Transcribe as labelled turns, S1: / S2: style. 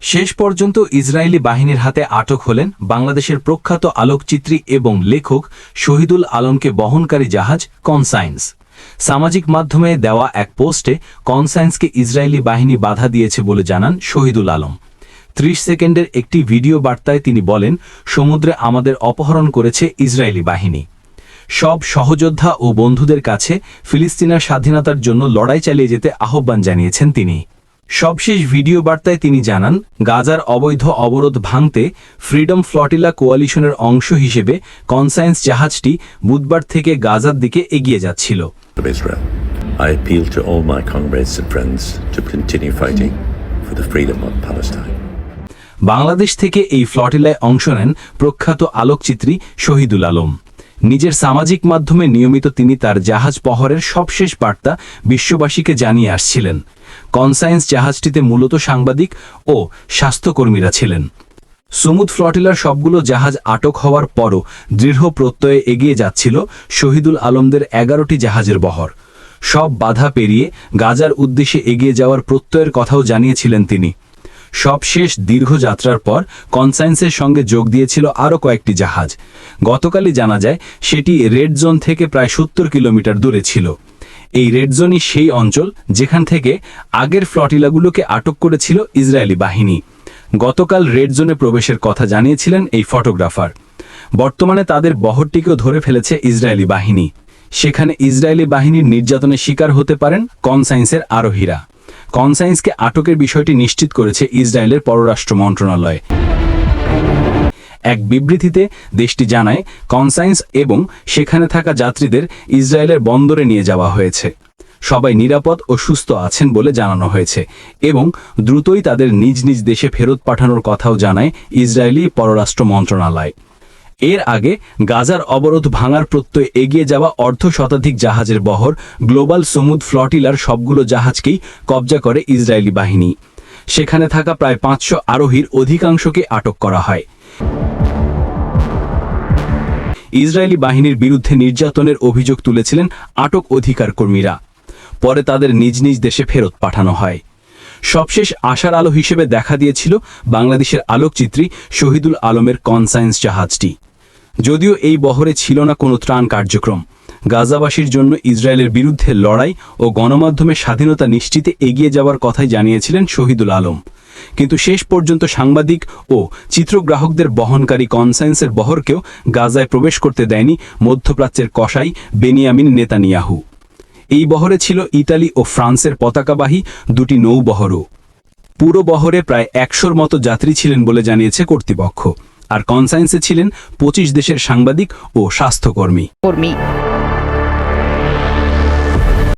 S1: শেষ পর্যন্ত ইসরায়েলি বাহিনীর হাতে আটক হলেন বাংলাদেশের প্রখ্যাত আলোকচিত্রী এবং লেখক শহীদুল আলমকে বহনকারী জাহাজ কনসাইন্স। সামাজিক মাধ্যমে দেওয়া এক পোস্টে, কনসাইন্সকে ইসরায়েলি বাহিনী বাধা দিয়েছে বলে জানান শহীদুল আলম। ত্রিশ সেকেন্ডের একটি ভিডিও বার্তায় তিনি বলেন, সমুদ্রে আমাদের অপহরণ করেছে ইসরায়েলি বাহিনী। সব সহযোদ্ধা ও বন্ধুদের কাছে ফিলিস্তিনার স্বাধীনতার জন্য লড়াই চালিয়ে যেতে আহ্বান জানিয়েছেন তিনি। সবশেষ ভিডিও বার্তায় তিনি জানান গাজার অবৈধ অবরোধ ভাঙতে ফ্রিডম ফ্লটিলা কোয়ালিশনের অংশ হিসেবে কনসায়েন্স জাহাজটি বুধবার থেকে গাজার দিকে এগিয়ে যাচ্ছিল.
S2: I appeal to all my comrades and friends to continue fighting for the freedom of Palestine.
S1: Bangladesh থেকে এই ফ্লটিলায় অংশ নেন প্রখ্যাত আলোকচিত্রী শহীদুল আলম নিজের সামাজিক মাধ্যমে নিয়মিত তিনি তার জাহাজ পহরের সবশেষ বার্তা বিশ্ববাসীকে জানিয়ে আসছিলেন কনসায়েন্স জাহাজটিতে মূলত সাংবাদিক ও স্বাস্থ্যকর্মীরা ছিলেন। সুমুদ ফ্লটিলার সবগুলো জাহাজ আটক হওয়ার পরও দৃঢ় প্রত্যয়ে এগিয়ে যাচ্ছিল শহীদুল আলমদের এগারোটি জাহাজের বহর। সব বাধা পেরিয়ে গাজার উদ্দেশ্যে এগিয়ে যাওয়ার প্রত্যয়ের কথাও জানিয়েছিলেন তিনি। সবশেষ দীর্ঘ যাত্রার পর কনসায়েন্সের সঙ্গে যোগ দিয়েছিল আরও কয়েকটি জাহাজ। গতকালই জানা যায়, সেটি রেড জোন থেকে প্রায় সত্তর কিলোমিটার দূরে ছিল। এই রেড জোনই সেই অঞ্চল যেখান থেকে আগের ফ্লটিলাগুলোকে আটক করেছিল ইসরায়েলি বাহিনী। গতকাল রেড জোনে প্রবেশের কথা জানিয়েছিলেন এই ফটোগ্রাফার বর্তমানে তাদের বহরটিকেও ধরে ফেলেছে ইসরায়েলি বাহিনী। সেখানে ইসরায়েলি বাহিনীর নির্যাতনের শিকার হতে পারেন কনসাইন্সের আরোহীরা। কনসাইন্সকে আটকের বিষয়টি নিশ্চিত করেছে ইসরায়েলের পররাষ্ট্র মন্ত্রণালয়। এক বিবৃতিতে দেশটি জানায়, কনসাইন্স এবং সেখানে থাকা যাত্রীদের ইসরায়েলের বন্দরে নিয়ে যাওয়া হয়েছে। সবাই নিরাপদ ও সুস্থ আছেন বলে জানানো হয়েছে এবং দ্রুতই তাদের নিজ নিজ দেশে ফেরত পাঠানোর কথাও জানায় ইসরায়েলি পররাষ্ট্র মন্ত্রণালয়। এর আগে গাজার অবরোধ ভাঙার প্রত্যয় এগিয়ে যাওয়া অর্ধ শতাধিক জাহাজের বহর গ্লোবাল সমুদ ফ্লটিলার সবগুলো জাহাজকেই কবজা করে ইসরায়েলি বাহিনী। সেখানে থাকা প্রায় পাঁচশো আরোহীর অধিকাংশকে আটক করা হয়। ইসরায়েলি বাহিনীর বিরুদ্ধে নির্যাতনের অভিযোগ তুলেছিলেন আটক অধিকার কর্মীরা পরে তাদের নিজ নিজ দেশে ফেরত পাঠানো হয়। সবশেষ আশার আলো হিসেবে দেখা দিয়েছিল বাংলাদেশের আলোকচিত্রী শহীদুল আলমের কনসায়েন্স জাহাজটি। যদিও এই বহরে ছিল না কোনো ত্রাণ কার্যক্রম, গাজাবাসীর জন্য ইসরায়েলের বিরুদ্ধে লড়াই ও গণমাধ্যমে স্বাধীনতা নিশ্চিতে এগিয়ে যাওয়ার কথাই জানিয়েছিলেন শহীদুল আলম। কিন্তু শেষ পর্যন্ত সাংবাদিক ও চিত্রগ্রাহকদের বহনকারী কনসায়েন্সের বহরকেও গাজায় প্রবেশ করতে দেয়নি মধ্যপ্রাচ্যের কসাই বেনিয়ামিন নেতানিয়াহু। এই বহরে ছিল ইতালি ও ফ্রান্সের পতাকাবাহী দুটি নৌবহরও পুরো বহরে প্রায় একশোর মতো যাত্রী ছিলেন বলে জানিয়েছে কর্তৃপক্ষ। আর কনসায়েন্সে ছিলেন পঁচিশ দেশের সাংবাদিক ও স্বাস্থ্যকর্মী।
S3: কর্মী।